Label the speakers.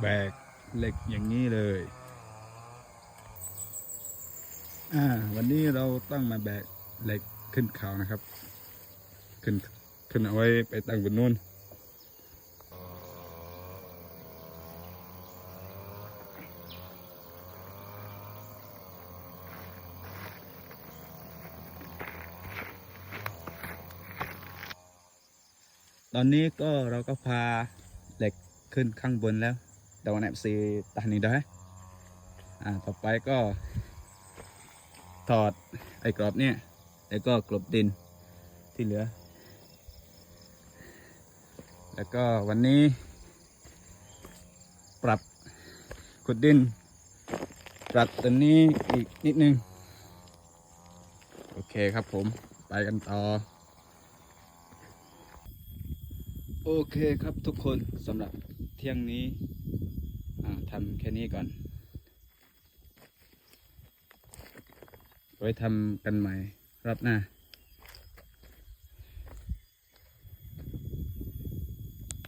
Speaker 1: แบกเหล็กอย่างนี้เลย อ่า วันนี้เราต้องมาแบกเหล็กขึ้นเขานะครับ ขึ้นขึ้นเอาไว้ไปตั้งบนนู้นตอนนี้ก็เราก็พาเหล็กขึ้นข้างบนแล้ว แต่วันแอบซีตันนี้ได้อ่าต่อไปก็ ถอดไอ้กรอบเนี่ยแล้วก็กลบดินที่เหลือ แล้วก็วันนี้ ปรับขุดดิน ปรับตัวนี้อีกนิดนึง โอเคครับผมไปกันต่อ โอเคครับทุกคนสำหรับเที่ยงนี้ ทำแค่นี้ก่อน ไว้ทำกันใหม่รอบหน้า